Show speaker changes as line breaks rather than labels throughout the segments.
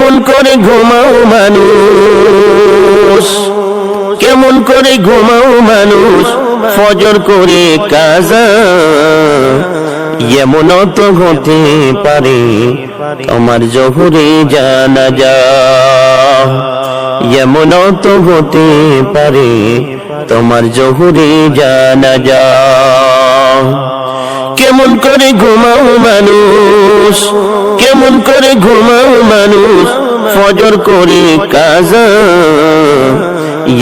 কেমন করে ঘুমাও মানুষ? কেমন করে ঘুমাও মানুষ? ফজর করে কাজা। এমন তো হতে পারে তোমার জহুরে জানা যা। এমন তো হতে পারে, তোমার জহুরে জানা যা। কেমন করে ঘুমাও মানুষ? কেমন করে ঘুমাও মানুষ, ফজর করে কাজা।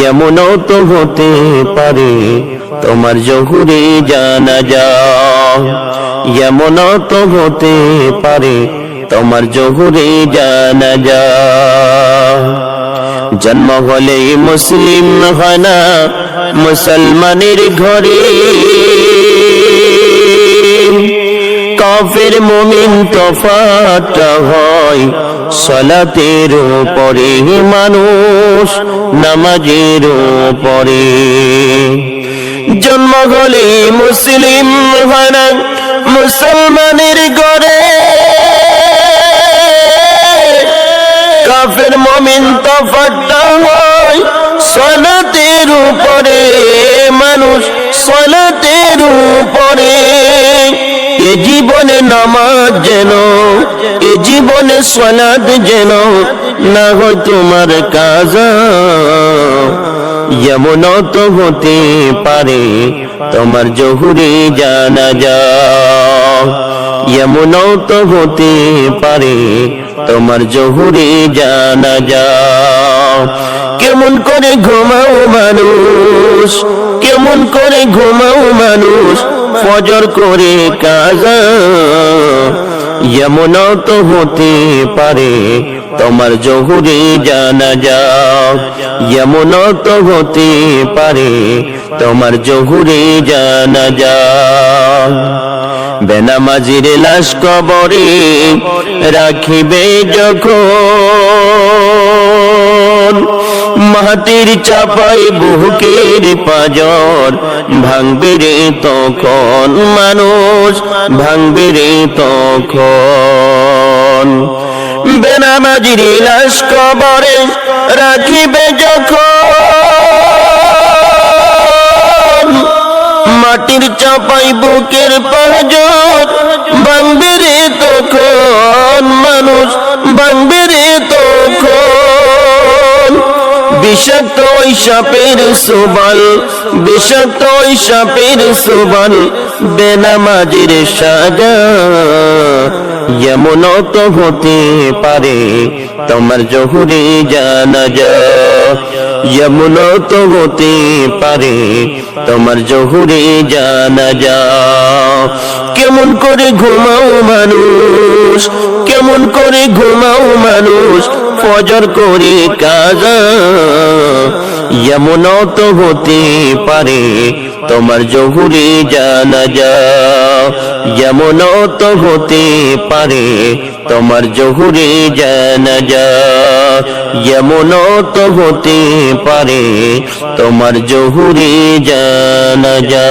এমন তো হতে পারে তোমার জহুরে জানা যা এমন তো হতে পারে তোমার জহুরে জানা যা জন্ম হলে মুসলিম হয় না, মুসলমানের ঘরে। কাফের মুমিন তফাটা হয় সলাতের পরে মানুষ নামাজের পরে জন্ম হলে মুসলিম হয় মুসলমানের ঘরে। কাফের মমিন তফাটা হয় সলাতের উপরে। মানুষ সলাতের উপরে। নামাজ যেন, এ জীবনে সলাদ যেন না হয় তোমার কাজা। এমন তো হতে পারে তোমার জহুরে জানা যা এমন তো হতে পারে তোমার জহুরে জানা যা কেমন করে ঘুমাও মানুষ, কেমন করে ঘুমাও মানুষ ফজর করে কাজা এমন তো হতে পারে, তোমার জহুরে জানা যা এমন তো হতে পারে, তোমার জহুরে জানা যা বেনামাজির লাশ কবরে রাখিবে যখন মাটির চাপাই বুকের পাজর, ভাঙবে রে তখন মানুষ, ভাঙবে রে তখন। বেনামাজির লাশ কবরে রাখিবে যখন। মাটির চাপাই বুকের পাজর, ভাঙবে রে তখন মানুষ, ভাঙবে রে তখন বিষাক্ত ওই সাপের সুবল, বিষাক্ত ওই সাপের সুবল, বেনামাজির সাজা। এমন তো হতে পারে তোমার জহুরে জানা যা এমন তো হতে পারে তোমার জহুরে জানা যা কেমন করে ঘুমাও মানুষ, কেমন করে ঘুমাও মানুষ ফজর করে কাজা এমন তো হতে পারে তোমার জহুরে জানা যা এমন তো হতে পারে তোমার জহুরে জানা যা এমন তো হতে পারে তোমার জহুরে জানা যা